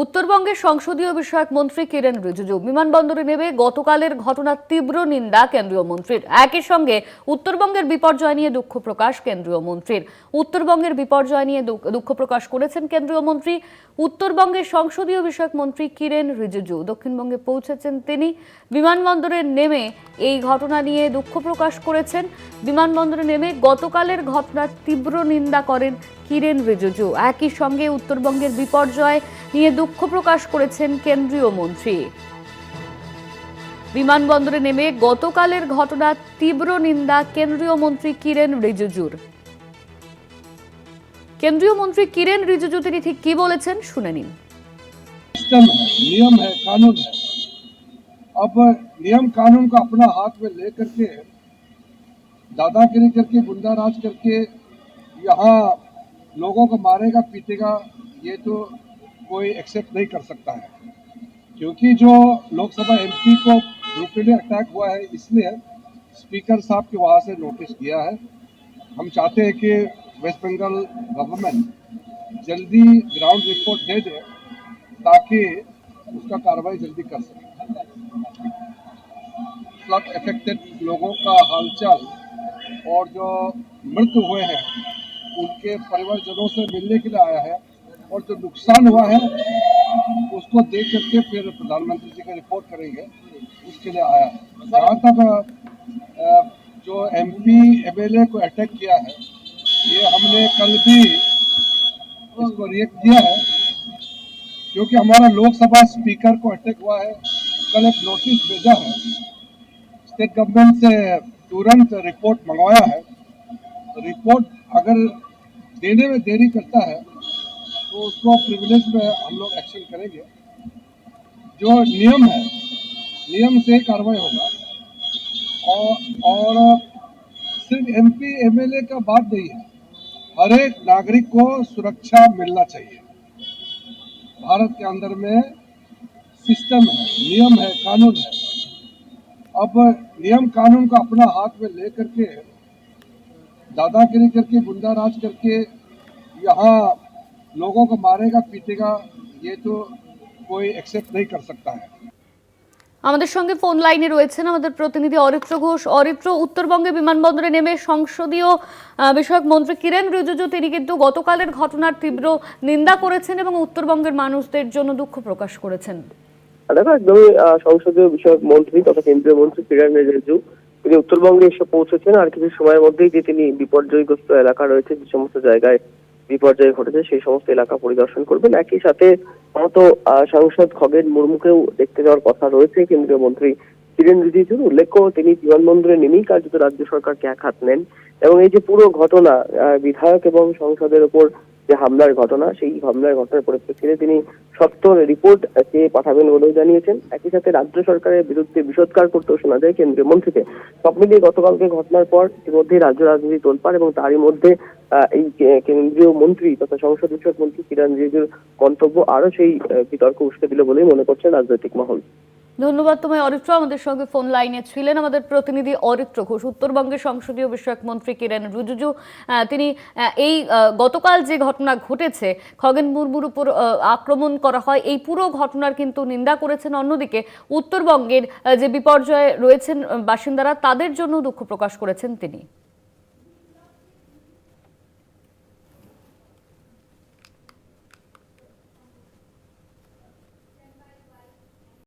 উত্তরবঙ্গের সংসদীয় বিষয়ক মন্ত্রী কিরেন রিজিজু বিমানবন্দরে নেমে গতকালের ঘটনার তীব্র নিন্দা কেন্দ্রীয় মন্ত্রীর। একই সঙ্গে উত্তরবঙ্গের বিপর্যয় নিয়ে দুঃখ প্রকাশ কেন্দ্রীয় মন্ত্রীর। উত্তরবঙ্গের বিপর্যয় নিয়ে দুঃখ প্রকাশ করেছেন কেন্দ্রীয় মন্ত্রী। উত্তরবঙ্গের সংসদীয় বিষয়ক মন্ত্রী কিরেন রিজিজু। দক্ষিণবঙ্গে পৌঁছেছেন তিনি। বিমানবন্দরে নেমে এই ঘটনা নিয়ে দুঃখ প্রকাশ করেছেন। বিমানবন্দরে নেমে গতকালের ঘটনার তীব্র নিন্দা করেন কিরেন রিজিজু একই সঙ্গে উত্তরবঙ্গের বিপর্যয় নিয়ে দুঃখ প্রকাশ করেছেন কেন্দ্রীয় মন্ত্রী বিমানবন্দরে নেমে গতকালের ঘটনার তীব্র নিন্দা কেন্দ্রীয় মন্ত্রী কিরেন রিজিজুর কেন্দ্রীয় মন্ত্রী কিরেন রিজিজু তিনি ঠিক কি বলেছেন শুনে নিন सिस्टम है नियम है कानून है अब नियम कानून को अपना हाथ में ले करके दादागिरी करके गुंडा राज करके यहाँ लोगों को मारेगा, पीटेगा, ये तो कोई एक्सेप्ट नहीं कर सकता है। क्योंकि जो लोकसभा एमपी को ब्रूटली अटैक हुआ है इसलिए स्पीकर साहब के वहाँ से नोटिस दिया है। हम चाहते हैं कि वेस्ट बंगाल गवर्नमेंट जल्दी ग्राउंड रिपोर्ट दे दे, ताकि उसका कार्रवाई जल्दी कर सके। फ्लड इफेक्टेड लोगों का हालचाल और जो मृत हुए हैं उनके परिवारजनों से मिलने के लिए आया है और जो नुकसान हुआ है, उसको देख करके फिर प्रधानमंत्री जी का रिपोर्ट करेंगे, उसके लिए आया है। जहाँ तक जो एम पी को अटैक किया है, ये हमने कल भी इसको रिएक्ट किया है, क्योंकि हमारा लोकसभा स्पीकर को अटैक हुआ है। कल एक नोटिस भेजा है स्टेट गवर्नमेंट से तुरंत रिपोर्ट मंगवाया है। रिपोर्ट अगर देने में देरी करता है तो उसको प्रिविलेज में हम लोग एक्शन करेंगे। जो नियम है, नियम से कार्रवाई होगा। और और सिर्फ़ एमपी एमएलए का बात नहीं है, हर एक नागरिक को सुरक्षा मिलना चाहिए। भारत के अंदर में सिस्टम है, नियम है, कानून है। अब नियम कानून को अपना हाथ में ले करके दादागिरी करके गुंडा राज करके यहाँ लोगों को मारेगा पीटेगा ये तो कोई एक्सेप्ट नहीं कर सकता है আমাদের সঙ্গে ফোন লাইনে রয়েছেন আমাদের প্রতিনিধি অরিত্র ঘোষ অরিত্র উত্তরবঙ্গে বিমানবন্দরে নেমে সংসদীয় আহ, বিষয়ক মন্ত্রী কিরেন রিজিজু তিনি কিন্তু গতকালের ঘটনার তীব্র নিন্দা করেছেন এবং উত্তরবঙ্গের মানুষদের জন্য দুঃখ প্রকাশ করেছেন দেখো একদমই আহ, সংসদীয় বিষয়ক মন্ত্রী তথা কেন্দ্রীয় মন্ত্রী কিরণ রিজিজু তিনি উত্তরবঙ্গে এসে পৌঁছেছেন, আর কিছু সময়ের মধ্যেই যে তিনি বিপর্যয়গ্রস্ত এলাকা রয়েছে, যে সমস্ত জায়গায় বিপর্যয় ঘটেছে, সেই সমস্ত এলাকা পরিদর্শন করবেন। একই সাথে মতো সাংসদ খগেন মুর্মুকেও দেখতে যাওয়ার কথা রয়েছে। কেন্দ্রীয় মন্ত্রী কিরেন রিজিজুর উল্লেখ্য, তিনি বিমানবন্দরে নেমেই কার্যত রাজ্য সরকারকে এক হাত নেন। এবং এই যে পুরো ঘটনা বিধায়ক এবং সংসদের উপর যে হামলার ঘটনা, সেই হামলার ঘটনার পরিপ্রেক্ষিতে তিনি সত্তর রিপোর্ট চেয়ে পাঠাবেন বলেও জানিয়েছেন। একই সাথে রাজ্য সরকারের বিরুদ্ধে বিষোৎকার করতেও শোনা যায় কেন্দ্রীয় মন্ত্রীকে। সব মিলিয়ে গতকালকে ঘটনার পর ইতিমধ্যেই রাজ্য রাজনীতি তোলপাড় এবং তারই মধ্যে এই কেন্দ্রীয় মন্ত্রী তথা সংসদ বিষয়ক মন্ত্রী কিরণ রিজিজুর মন্তব্য আরও সেই বিতর্ক উস্কে দিল বলেই মনে করছেন রাজনৈতিক মহল। ধন্যবাদ তোমায়, অরিত্র। আমাদের সঙ্গে ফোন লাইনে ছিলেন আমাদের প্রতিনিধি অরিত্র ঘোষ, উত্তরবঙ্গের সংসদীয় বিষয়ক মন্ত্রী কিরেন রুজুজু। তিনি এই গতকাল যে ঘটনা ঘটেছে, খগেন মুর্মুর উপর আক্রমণ করা হয়, এই পুরো ঘটনার কিন্তু নিন্দা করেছেন। অন্যদিকে উত্তরবঙ্গের যে বিপর্যয়ে রয়েছেন বাসিন্দারা, তাদের জন্য দুঃখ প্রকাশ করেছেন তিনি।